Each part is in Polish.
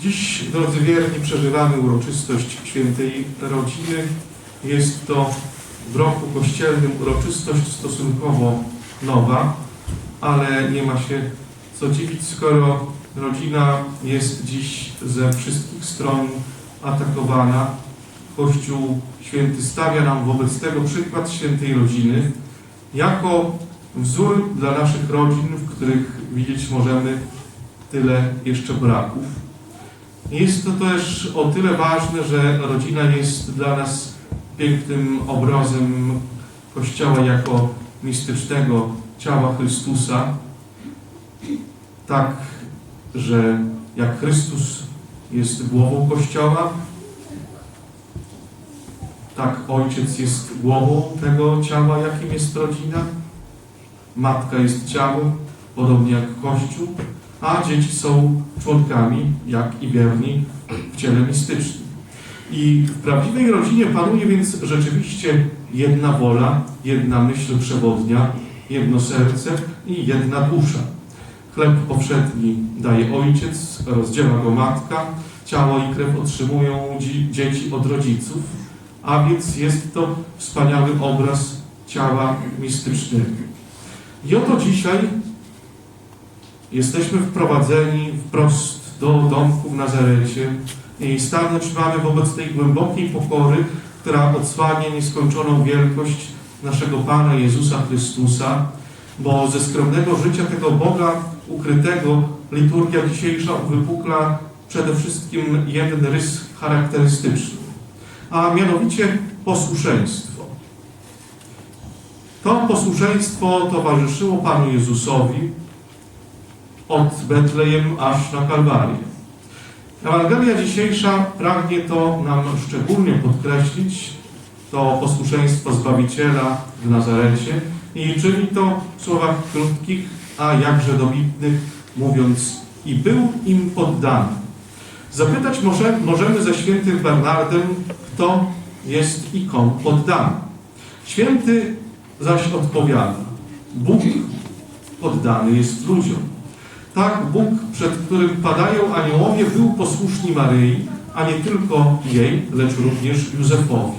Dziś, drodzy wierni, przeżywamy uroczystość świętej rodziny. Jest to w roku kościelnym uroczystość stosunkowo nowa, ale nie ma się co dziwić, skoro rodzina jest dziś ze wszystkich stron atakowana. Kościół święty stawia nam wobec tego przykład świętej rodziny jako wzór dla naszych rodzin, w których widzieć możemy tyle jeszcze braków. Jest to też o tyle ważne, że rodzina jest dla nas pięknym obrazem Kościoła jako mistycznego ciała Chrystusa. Tak, że jak Chrystus jest głową Kościoła, tak Ojciec jest głową tego ciała, jakim jest rodzina. Matka jest ciałem, podobnie jak Kościół, a dzieci są członkami, jak i wierni w ciele mistycznym. I w prawdziwej rodzinie panuje więc rzeczywiście jedna wola, jedna myśl przewodnia, jedno serce i jedna dusza. Chleb powszedni daje ojciec, rozdziela go matka, ciało i krew otrzymują dzi- dzieci od rodziców, a więc jest to wspaniały obraz ciała mistycznego. I oto dzisiaj jesteśmy wprowadzeni wprost do domku w Nazarecie i stanąć mamy wobec tej głębokiej pokory, która odsłania nieskończoną wielkość naszego Pana Jezusa Chrystusa, bo ze skromnego życia tego Boga ukrytego liturgia dzisiejsza uwypukla przede wszystkim jeden rys charakterystyczny, a mianowicie posłuszeństwo. To posłuszeństwo towarzyszyło Panu Jezusowi od Betlejem aż na Kalwarię. Ewangelia dzisiejsza pragnie to nam szczególnie podkreślić, to posłuszeństwo Zbawiciela w Nazarecie i czyni to w słowach krótkich, a jakże dobitnych, mówiąc i był im poddany. Zapytać może, możemy ze świętym Bernardem, kto jest i komu poddany. Święty zaś odpowiada, Bóg poddany jest ludziom. Tak Bóg, przed którym padają aniołowie, był posłuszny Maryi, a nie tylko jej, lecz również Józefowi.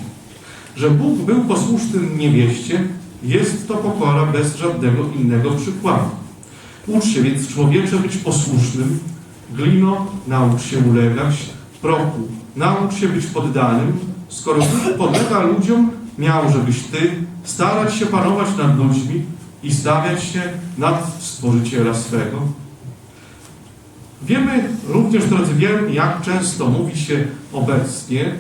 Że Bóg był posłuszny niewieście, jest to pokora bez żadnego innego przykładu. Ucz się więc człowiecze być posłusznym, glino, naucz się ulegać, prochu, naucz się być poddanym, skoro Bóg podlega ludziom, miał, żebyś ty starać się panować nad ludźmi i stawiać się nad Stworzyciela swego. Wiemy również, drodzy wierni, jak często mówi się obecnie,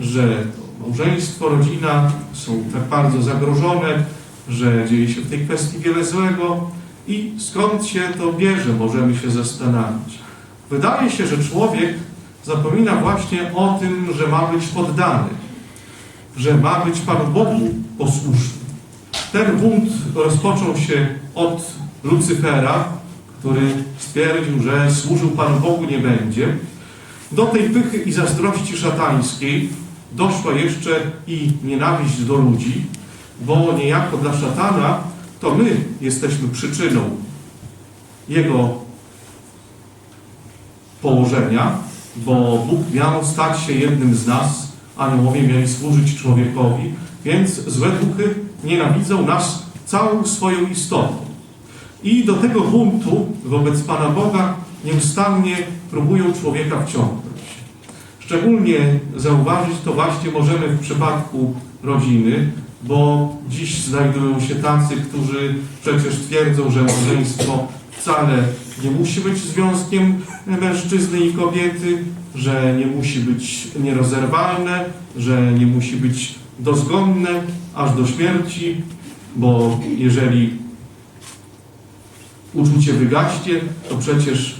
że małżeństwo, rodzina są tak bardzo zagrożone, że dzieje się w tej kwestii wiele złego i skąd się to bierze, możemy się zastanawiać. Wydaje się, że człowiek zapomina właśnie o tym, że ma być poddany, że ma być Panu Bogu posłuszny. Ten bunt rozpoczął się od Lucyfera, który stwierdził, że służył Panu Bogu nie będzie. Do tej pychy i zazdrości szatańskiej doszła jeszcze i nienawiść do ludzi, bo niejako dla szatana to my jesteśmy przyczyną jego położenia, bo Bóg miał stać się jednym z nas, aniołowie mieli służyć człowiekowi, więc złe duchy nienawidzą nas całą swoją istotą. I do tego buntu wobec Pana Boga nieustannie próbują człowieka wciągnąć. Szczególnie zauważyć to właśnie możemy w przypadku rodziny, bo dziś znajdują się tacy, którzy przecież twierdzą, że małżeństwo wcale nie musi być związkiem mężczyzny i kobiety, że nie musi być nierozerwalne, że nie musi być dozgonne aż do śmierci, bo jeżeli uczucie wygaśnie, to przecież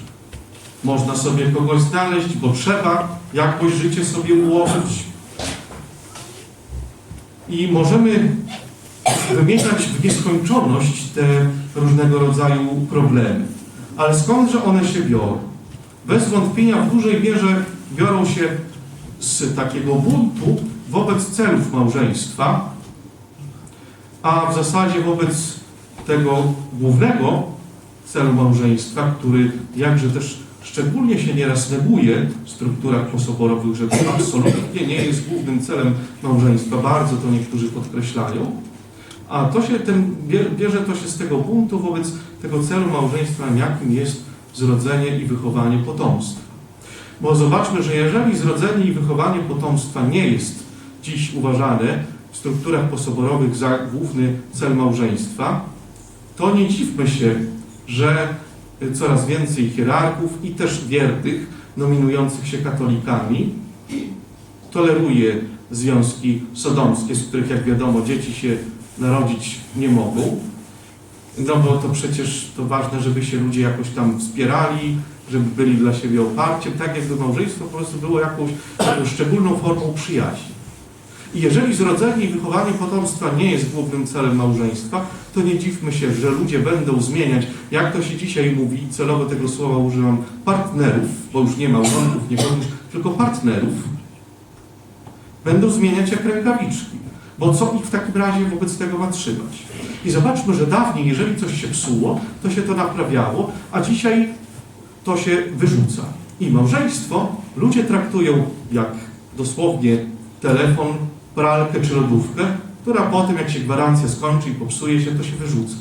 można sobie kogoś znaleźć, bo trzeba jakoś życie sobie ułożyć. I możemy wymieniać w nieskończoność te różnego rodzaju problemy. Ale skądże one się biorą? Bez wątpienia w dużej mierze biorą się z takiego buntu wobec celów małżeństwa, a w zasadzie wobec tego głównego celu małżeństwa, który jakże też szczególnie się nieraz neguje w strukturach posoborowych, że to absolutnie nie jest głównym celem małżeństwa. Bardzo to niektórzy podkreślają. A to się ten, bie- bierze to się z tego buntu wobec tego celu małżeństwa, jakim jest zrodzenie i wychowanie potomstwa. Bo zobaczmy, że jeżeli zrodzenie i wychowanie potomstwa nie jest dziś uważane w strukturach posoborowych za główny cel małżeństwa, to nie dziwmy się, że coraz więcej hierarchów i też wiernych nominujących się katolikami toleruje związki sodomskie, z których jak wiadomo dzieci się narodzić nie mogą. No bo to przecież to ważne, żeby się ludzie jakoś tam wspierali, żeby byli dla siebie oparciem, tak jakby małżeństwo po prostu było jakąś, jakąś szczególną formą przyjaźni. I jeżeli zrodzenie i wychowanie potomstwa nie jest głównym celem małżeństwa, to nie dziwmy się, że ludzie będą zmieniać, jak to się dzisiaj mówi, celowo tego słowa używam, partnerów, bo już nie małżonków, nie komuś, tylko partnerów, będą zmieniać jak rękawiczki. Bo co ich w takim razie wobec tego ma trzymać? I zobaczmy, że dawniej, jeżeli coś się psuło, to się to naprawiało, a dzisiaj to się wyrzuca. I małżeństwo ludzie traktują jak dosłownie telefon, pralkę czy lodówkę, która po tym, jak się gwarancja skończy i popsuje się, to się wyrzuca.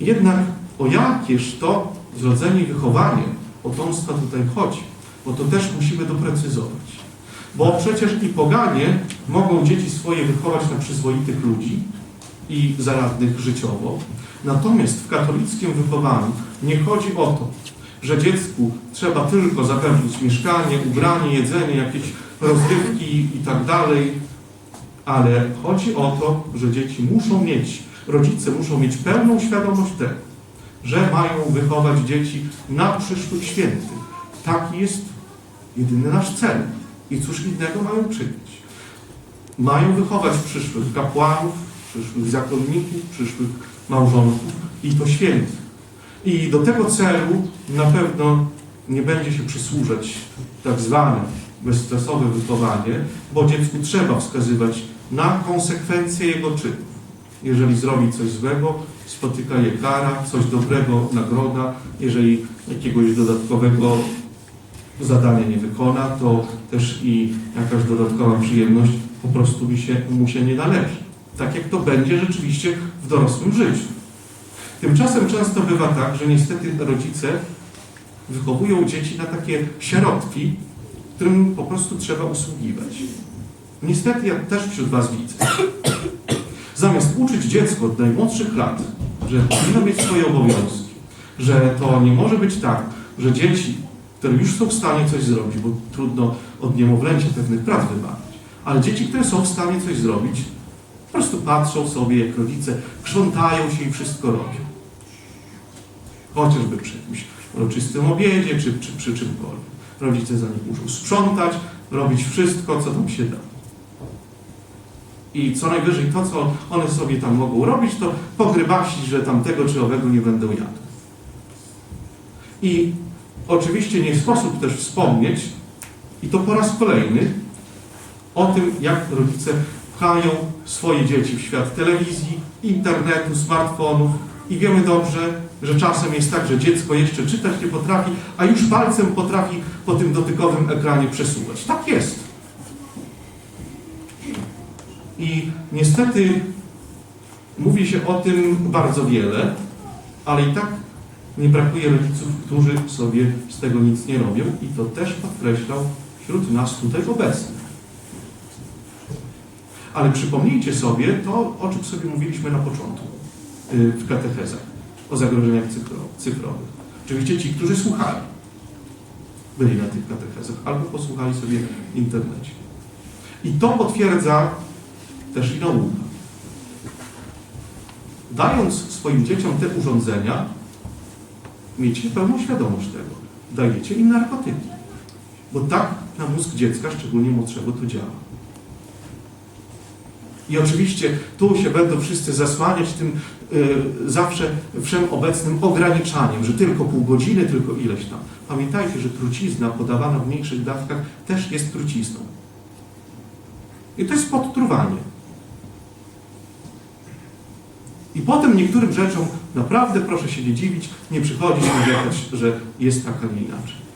Jednak o jakież to zrodzenie i wychowanie potomstwa tutaj chodzi, bo to też musimy doprecyzować. Bo przecież i poganie mogą dzieci swoje wychować na przyzwoitych ludzi i zaradnych życiowo. Natomiast w katolickim wychowaniu nie chodzi o to, że dziecku trzeba tylko zapewnić mieszkanie, ubranie, jedzenie, jakieś rozrywki i tak dalej, ale chodzi o to, że dzieci muszą mieć, rodzice muszą mieć pełną świadomość tego, że mają wychować dzieci na przyszłych świętych. Taki jest jedyny nasz cel. I cóż innego mają czynić? Mają wychować przyszłych kapłanów, przyszłych zakonników, przyszłych małżonków i to świętych. I do tego celu na pewno nie będzie się przysłużać tak zwane bezstresowe wychowanie, bo dziecku trzeba wskazywać na konsekwencje jego czynów. Jeżeli zrobi coś złego, spotyka je kara, coś dobrego nagroda. Jeżeli jakiegoś dodatkowego zadania nie wykona, to też i jakaś dodatkowa przyjemność po prostu mi się, mu się nie należy. Tak jak to będzie rzeczywiście w dorosłym życiu. Tymczasem często bywa tak, że niestety rodzice wychowują dzieci na takie sierotki, którym po prostu trzeba usługiwać. Niestety ja też wśród Was widzę. Zamiast uczyć dziecko od najmłodszych lat, że powinno mieć swoje obowiązki, że to nie może być tak, że dzieci, które już są w stanie coś zrobić, bo trudno od niemowlęcia pewnych prac wymagać, ale dzieci, które są w stanie coś zrobić, po prostu patrzą sobie, jak rodzice krzątają się i wszystko robią. Chociażby przy jakimś uroczystym obiedzie, czy, czy przy czymkolwiek. Rodzice za nich muszą sprzątać, robić wszystko, co tam się da. I co najwyżej to, co one sobie tam mogą robić, to pogrybaści, że tam tego czy owego nie będą jadły. I oczywiście nie sposób też wspomnieć, i to po raz kolejny, o tym, jak rodzice pchają swoje dzieci w świat telewizji, internetu, smartfonów i wiemy dobrze, że czasem jest tak, że dziecko jeszcze czytać nie potrafi, a już palcem potrafi po tym dotykowym ekranie przesuwać. Tak jest. I niestety mówi się o tym bardzo wiele, ale i tak nie brakuje rodziców, którzy sobie z tego nic nie robią i to też podkreślał wśród nas tutaj obecnych. Ale przypomnijcie sobie to, o czym sobie mówiliśmy na początku w katechezach, o zagrożeniach cyfro- cyfrowych. Oczywiście ci, którzy słuchali, byli na tych katechezach, albo posłuchali sobie w internecie. I to potwierdza też i nauka. Dając swoim dzieciom te urządzenia, miejcie pełną świadomość tego. Dajecie im narkotyki. Bo tak na mózg dziecka, szczególnie młodszego, to działa. I oczywiście tu się będą wszyscy zasłaniać tym y, zawsze wszechobecnym ograniczaniem, że tylko pół godziny, tylko ileś tam. Pamiętajcie, że trucizna podawana w mniejszych dawkach też jest trucizną. I to jest podtruwanie. I potem niektórym rzeczom Naprawdę proszę się nie dziwić, nie przychodzić narzekać, że jest tak, a nie inaczej.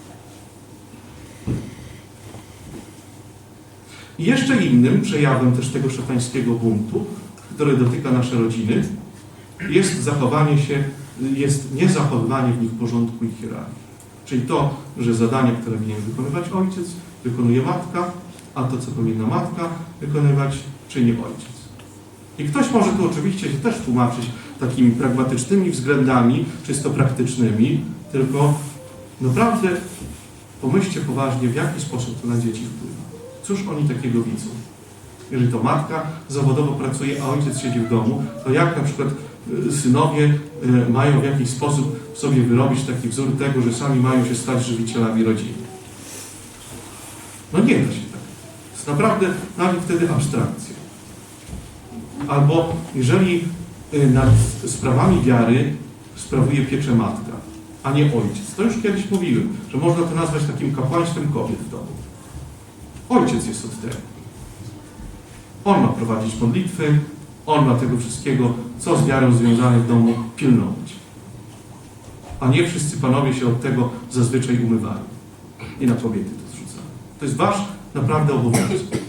I jeszcze innym przejawem też tego szatańskiego buntu, który dotyka nasze rodziny, jest zachowanie się, jest niezachowywanie w nich porządku i hierarchii. Czyli to, że zadania, które powinien wykonywać ojciec, wykonuje matka, a to, co powinna matka wykonywać, czyni ojciec. I ktoś może tu oczywiście się też tłumaczyć takimi pragmatycznymi względami, czysto praktycznymi, tylko naprawdę pomyślcie poważnie, w jaki sposób to na dzieci wpływa. Cóż oni takiego widzą? Jeżeli to matka zawodowo pracuje, a ojciec siedzi w domu, to jak na przykład synowie y, mają w jakiś sposób sobie wyrobić taki wzór tego, że sami mają się stać żywicielami rodziny? No nie da się tak. Jest naprawdę nawet wtedy abstrakcja. Albo jeżeli y, nad sprawami wiary sprawuje pieczę matka, a nie ojciec. To już kiedyś mówiłem, że można to nazwać takim kapłaństwem kobiet w domu. Ojciec jest od tego. On ma prowadzić modlitwy, on ma tego wszystkiego, co z wiarą związane w domu, pilnować. A nie wszyscy panowie się od tego zazwyczaj umywają. I na kobiety to zrzucają. To jest wasz naprawdę obowiązek.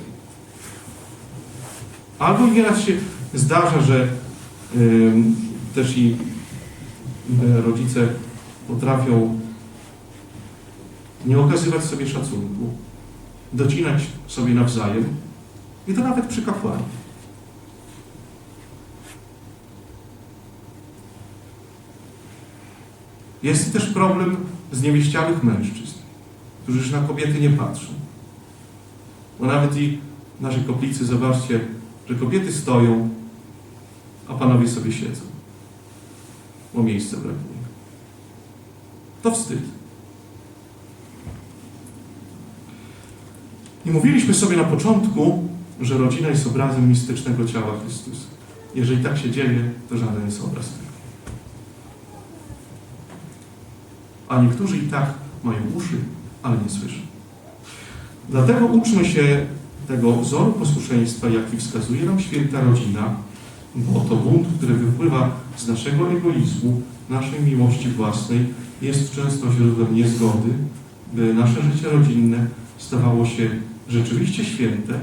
Albo nieraz się zdarza, że ym, też i y, rodzice potrafią nie okazywać sobie szacunku, docinać sobie nawzajem i to nawet przy kapłanie. Jest też problem zniewieściałych mężczyzn, którzy już na kobiety nie patrzą. Bo nawet i w naszej koplicy zobaczcie, że kobiety stoją, a panowie sobie siedzą. Bo miejsca brakuje. To wstyd. I mówiliśmy sobie na początku, że rodzina jest obrazem mistycznego ciała Chrystusa. Jeżeli tak się dzieje, to żaden jest obraz tego. A niektórzy i tak mają uszy, ale nie słyszą. Dlatego uczmy się tego wzoru posłuszeństwa, jaki wskazuje nam święta rodzina, bo to bunt, który wypływa z naszego egoizmu, naszej miłości własnej, jest często źródłem niezgody, by nasze życie rodzinne stawało się rzeczywiście święte.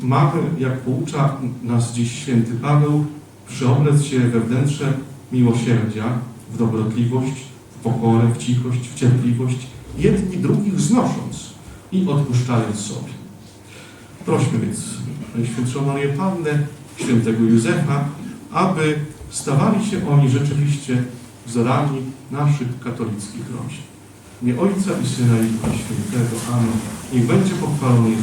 Mamy, jak poucza nas dziś święty Paweł, przyoblec się we wnętrze miłosierdzia, w dobrotliwość, pokorę, w cichość, w cierpliwość, jedni drugich znosząc i odpuszczając sobie. Prośmy więc Najświętszą Marię Pannę, świętego Józefa, aby stawali się oni rzeczywiście wzorami naszych katolickich rodzin. Nie Ojca i Syna i Ducha Świętego. Amen. Niech będzie pochwalony Jezus